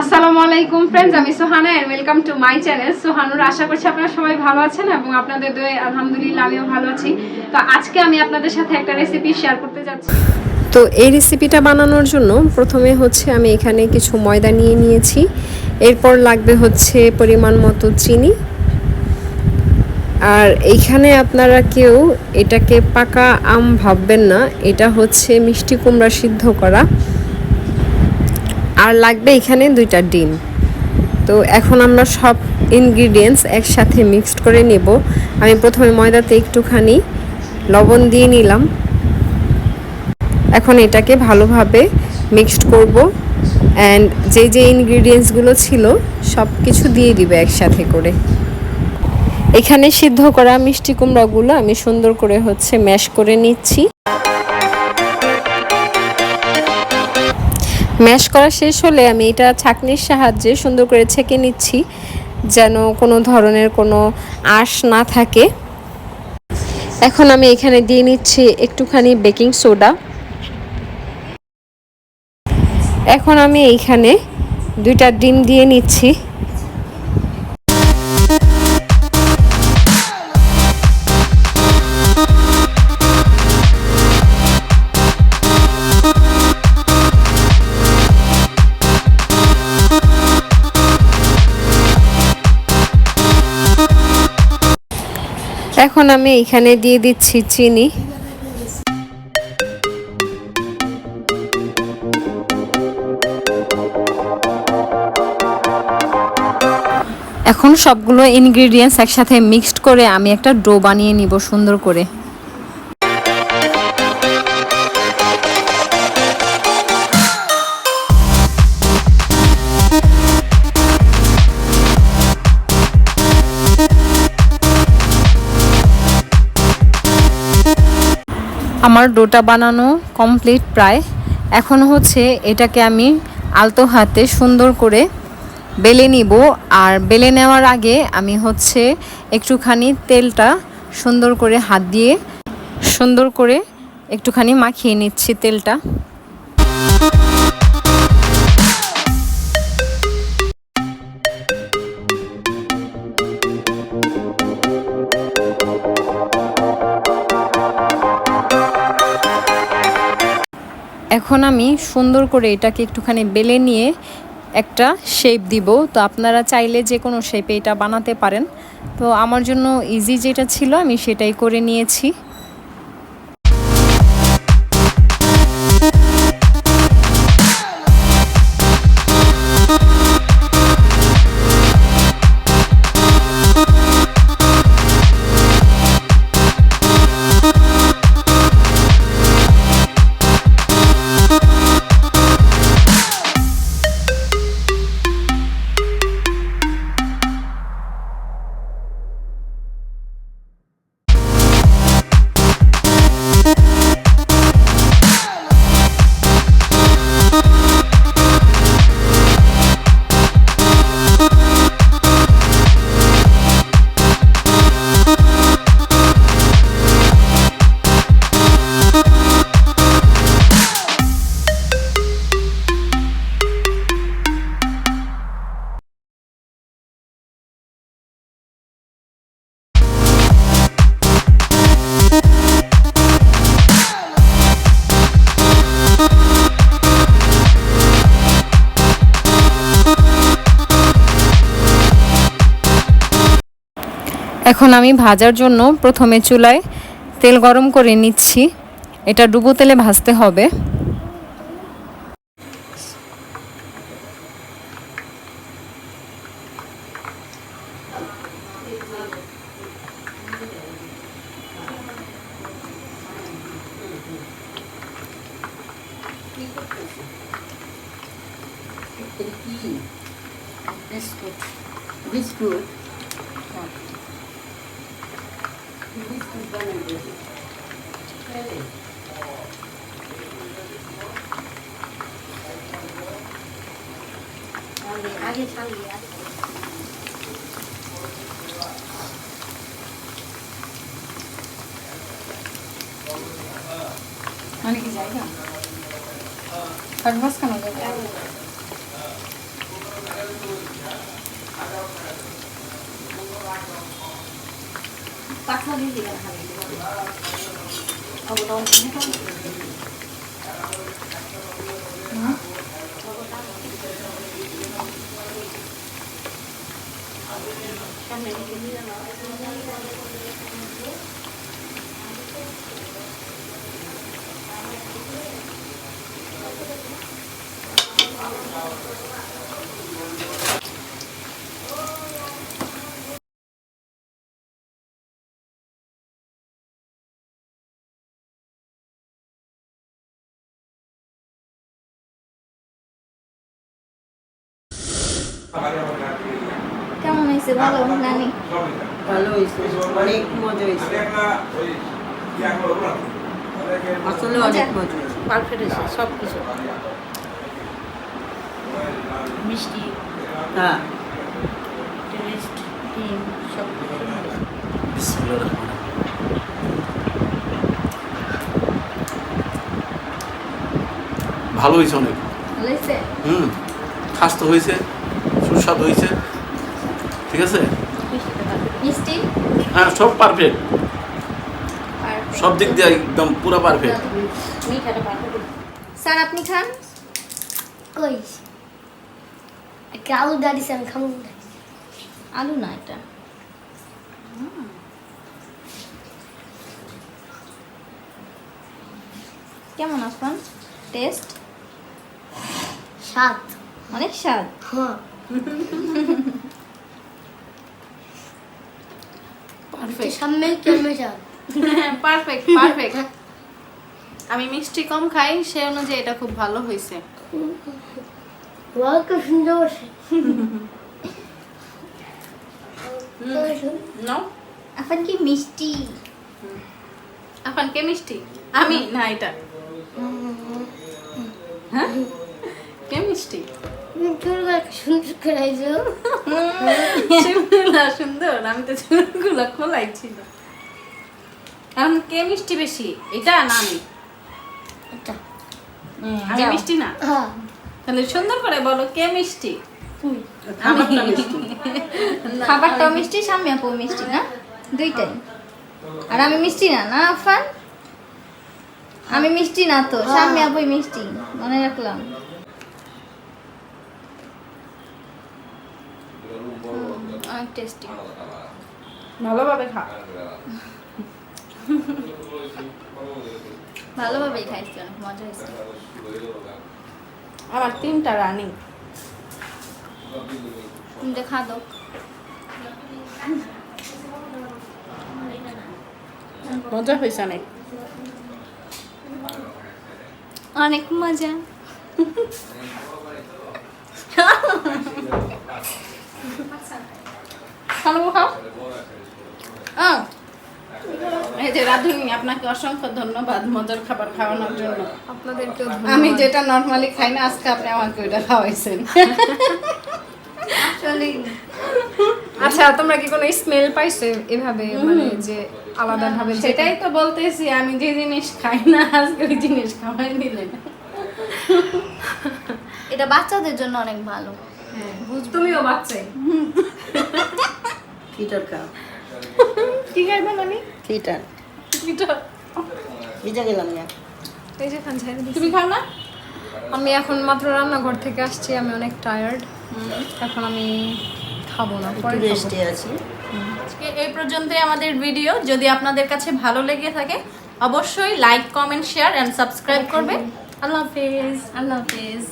আসসালামু আলাইকুম ফ্রেন্ডস আমি Sohana and welcome to my channel Sohanur, আশা করছি আপনারা সবাই ভালো আছেন এবং আপনাদের দয়ে আলহামদুলিল্লাহ আমিও ভালো আছি। তো আজকে আমি আপনাদের সাথে একটা রেসিপি শেয়ার করতে যাচ্ছি। তো এই রেসিপিটা বানানোর জন্য প্রথমে হচ্ছে আমি এখানে কিছু ময়দা নিয়ে নিয়েছি। এরপর লাগবে হচ্ছে পরিমাণ মতো চিনি। আর এইখানে আপনারা কেউ এটাকে পাকা আম ভাববেন না, এটা হচ্ছে মিষ্টি কুমড়া সিদ্ধ করা। আর লাগবে এখানে দুইটা ডিম। তো এখন আমরা সব ইনগ্রিডিয়েন্টস একসাথে মিক্সড করে নেব। আমি প্রথমে ময়দাতে একটুখানি লবণ দিয়ে নিলাম। এখন এটাকে ভালোভাবে মিক্সড করব। অ্যান্ড যে যে ইনগ্রিডিয়েন্টসগুলো ছিল সব কিছু দিয়ে দিবে একসাথে করে। এখানে সিদ্ধ করা মিষ্টি কুমড়াগুলো আমি সুন্দর করে হচ্ছে ম্যাশ করে নিচ্ছি। ম্যাশ করা শেষ হলে আমি এটা ছাঁকনির সাহায্যে সুন্দর করে ছেঁকে নিচ্ছি, যেন কোনো ধরনের কোনো আশ না থাকে। এখন আমি এখানে দিয়ে নিচ্ছি একটুখানি বেকিং সোডা। এখন আমি এইখানে দুইটা ডিম দিয়ে নিচ্ছি। এখন আমি এখানে দিয়ে দিচ্ছি চিনি। এখন সবগুলো ইনগ্রিডিয়েন্টস একসাথে মিক্সড করে আমি একটা ডো বানিয়ে নিব সুন্দর করে। আমার ডোটা বানানো কমপ্লিট প্রায়। এখন হচ্ছে এটাকে আমি আলতো হাতে সুন্দর করে বেলে নিব। আর বেলে নেওয়ার আগে আমি হচ্ছে একটুখানি তেলটা সুন্দর করে হাত দিয়ে সুন্দর করে একটুখানি মাখিয়ে নিচ্ছি তেলটা। এখন আমি সুন্দর করে এটাকে একটুখানি বেলে নিয়ে একটা শেপ দিব। তো আপনারা চাইলে যে কোনো শেপে এটা বানাতে পারেন। তো আমার জন্য ইজি যেটা ছিল আমি সেটাই করে নিয়েছি। এখন আমি ভাজার জন্য প্রথমে চুলায় তেল গরম করে নিচ্ছি। এটা ডুবো তেলে ভাজতে হবে। বিস্কুট বিস্কুট আগে ছাড়িয়ে মানে কি জায়গা কাটবাস কেন যাবে ಪರ್ಸನಲಿ ಅವರು কেমন হয়েছে? ভালো নানি? ভালো হয়েছে অনেক মজা হয়েছে। আসলে অনেক মজা হয়েছে। পারফেক্ট হয়েছে সব কিছু মিষ্টি হ্যাঁ। টেস্ট ডিম সব কিছু ভালো। হয়েছে অনেক। হুম স্বাস্থ্য হয়েছে। সুস্বাদু হয়েছে ঠিক আছে? হ্যাঁ সব পারফেক্ট সব দিক দিয়ে একদম পুরো পারফেক্ট স্যার আপনি খান? কই? একটা আলু না। আলু না এটা। কেমন আপনার টেস্ট? সাত অনেক স্বাদ। হ্যাঁ। পারফেক্ট পারফেক্ট আমি মিষ্টি কম খাই সে অনুযায়ী এটা খুব ভালো হয়েছে। সুন্দর কি মিষ্টি কে মিষ্টি আমি না এটা। হ্যাঁ কে মিষ্টি? চুলগুলো সুন্দর করাইছো চুলগুলা সুন্দর আমি তো চুলগুলা খোলাই এখন কে মিষ্টি বেশি? এটা না আমি? আমি মিষ্টি না? হ্যাঁ। তাহলে সুন্দর করে বলো কে মিষ্টি? তুই। আমারটা মিষ্টি। খাবারটাও মিষ্টি সামনে আপু মিষ্টি না? দুইটাই। আর আমি মিষ্টি না না আফান? আমি মিষ্টি না তো সামনে আপুই মিষ্টি। মনে রাখলাম। অনেক টেস্টি ভালোভাবে খা। ভালোভাবেই খাইছি অনেক মজা হয়েছে। আমার তিনটা রানিং তিনটে খাদক মজা হয়েছে অনেক। অনেক মজা। খালো খাও আহ, এই যে রাধুনি আপনাকে অসংখ্য ধন্যবাদ মজার খাবার খাওয়ানোর জন্য। আমি যেটা নর্মালি খাই না আজকে আপনি আমাকে ওইটা খাওয়াইছেন। আসলে আচ্ছা তোমরা কি কোনো স্মেল পাইছো এভাবে? মানে যে আলাদা ভাবে সেটাই তো বলতেছি আমি যে জিনিস খাই না আজকে ওই জিনিস খাওয়াই দিলেন এটা বাচ্চাদের জন্য অনেক ভালো। তুমিও বাচ্চাই। ফিটার কি ফিটার ভিজা গেলাম না। এই যে খান তুমি খাও না? আমি এখন মাত্র রান্নাঘর থেকে আসছি আমি অনেক টায়ার্ড এখন আমি খাব না পরে। রেস্টে আছি। আজকে এই পর্যন্তই আমাদের ভিডিও যদি আপনাদের কাছে ভালো লেগে থাকে অবশ্যই like comment share and subscribe করবে। আল্লাহ হাফেজ। আল্লাহ হাফেজ।